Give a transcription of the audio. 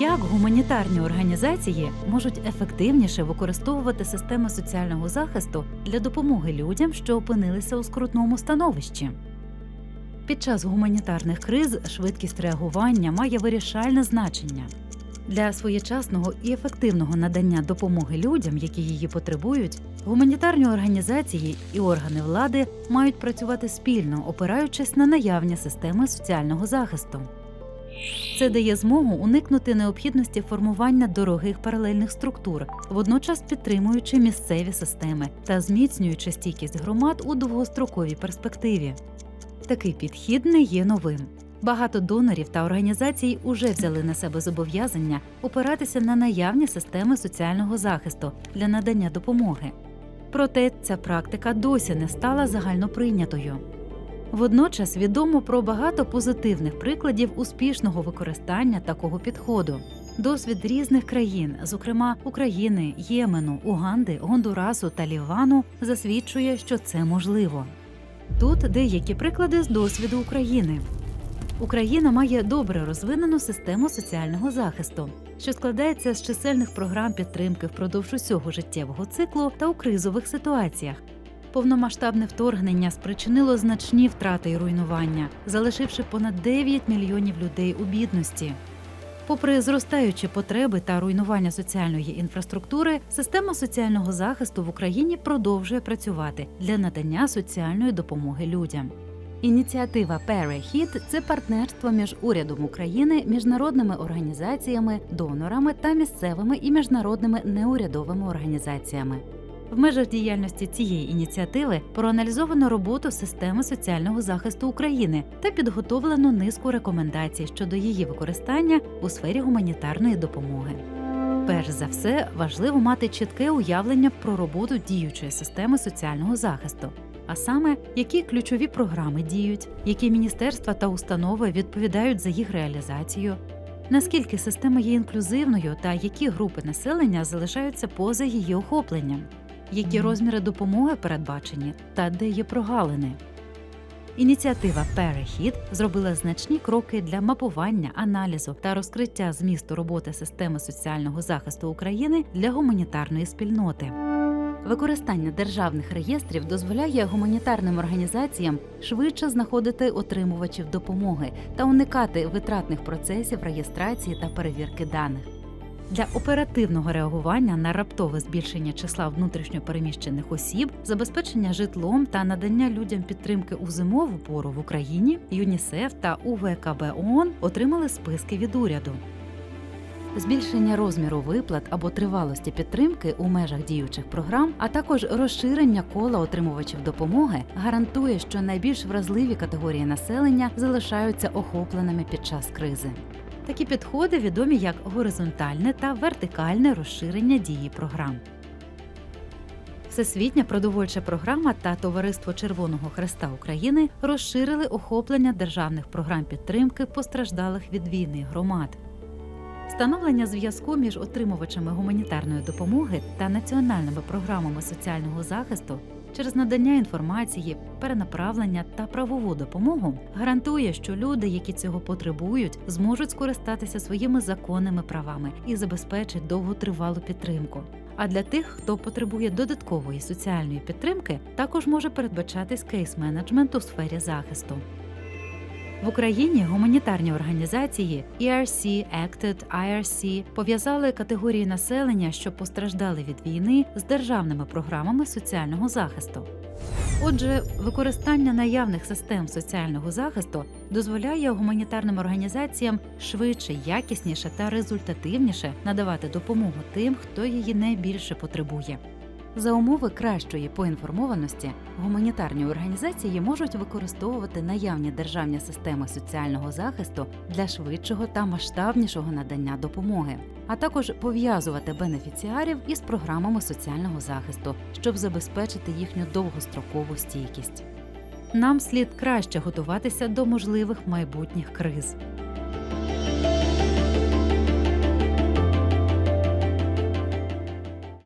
Як гуманітарні організації можуть ефективніше використовувати системи соціального захисту для допомоги людям, що опинилися у скрутному становищі? Під час гуманітарних криз швидкість реагування має вирішальне значення. Для своєчасного і ефективного надання допомоги людям, які її потребують, гуманітарні організації і органи влади мають працювати спільно, опираючись на наявні системи соціального захисту. Це дає змогу уникнути необхідності формування дорогих паралельних структур, водночас підтримуючи місцеві системи та зміцнюючи стійкість громад у довгостроковій перспективі. Такий підхід не є новим. Багато донорів та організацій уже взяли на себе зобов'язання опиратися на наявні системи соціального захисту для надання допомоги. Проте ця практика досі не стала загальноприйнятою. Водночас відомо про багато позитивних прикладів успішного використання такого підходу. Досвід різних країн, зокрема України, Ємену, Уганди, Гондурасу та Лівану, засвідчує, що це можливо. Тут деякі приклади з досвіду України. Україна має добре розвинену систему соціального захисту, що складається з чисельних програм підтримки впродовж усього життєвого циклу та у кризових ситуаціях. Повномасштабне вторгнення спричинило значні втрати і руйнування, залишивши понад 9 мільйонів людей у бідності. Попри зростаючі потреби та руйнування соціальної інфраструктури, система соціального захисту в Україні продовжує працювати для надання соціальної допомоги людям. Ініціатива Перехід це партнерство між урядом України, міжнародними організаціями, донорами та місцевими і міжнародними неурядовими організаціями. В межах діяльності цієї ініціативи проаналізовано роботу системи соціального захисту України та підготовлено низку рекомендацій щодо її використання у сфері гуманітарної допомоги. Перш за все, важливо мати чітке уявлення про роботу діючої системи соціального захисту, а саме, які ключові програми діють, які міністерства та установи відповідають за їх реалізацію, наскільки система є інклюзивною та які групи населення залишаються поза її охопленням, які розміри допомоги передбачені та де є прогалини. Ініціатива Перехід зробила значні кроки для мапування, аналізу та розкриття змісту роботи системи соціального захисту України для гуманітарної спільноти. Використання державних реєстрів дозволяє гуманітарним організаціям швидше знаходити отримувачів допомоги та уникати витратних процесів реєстрації та перевірки даних. Для оперативного реагування на раптове збільшення числа внутрішньопереміщених осіб, забезпечення житлом та надання людям підтримки у зимову пору в Україні ЮНІСЕФ та УВКБ ООН отримали списки від уряду. Збільшення розміру виплат або тривалості підтримки у межах діючих програм, а також розширення кола отримувачів допомоги гарантує, що найбільш вразливі категорії населення залишаються охопленими під час кризи. Такі підходи відомі як горизонтальне та вертикальне розширення дії програм. Всесвітня продовольча програма та Товариство Червоного Хреста України розширили охоплення державних програм підтримки постраждалих від війни громад. Встановлення зв'язку між отримувачами гуманітарної допомоги та національними програмами соціального захисту через надання інформації, перенаправлення та правову допомогу гарантує, що люди, які цього потребують, зможуть скористатися своїми законними правами і забезпечить довготривалу підтримку. А для тих, хто потребує додаткової соціальної підтримки, також може передбачатись кейс-менеджмент у сфері захисту. В Україні гуманітарні організації ERC, ACTED, IRC пов'язали категорії населення, що постраждали від війни, з державними програмами соціального захисту. Отже, використання наявних систем соціального захисту дозволяє гуманітарним організаціям швидше, якісніше та результативніше надавати допомогу тим, хто її найбільше потребує. За умови кращої поінформованості гуманітарні організації можуть використовувати наявні державні системи соціального захисту для швидшого та масштабнішого надання допомоги, а також пов'язувати бенефіціарів із програмами соціального захисту, щоб забезпечити їхню довгострокову стійкість. Нам слід краще готуватися до можливих майбутніх криз.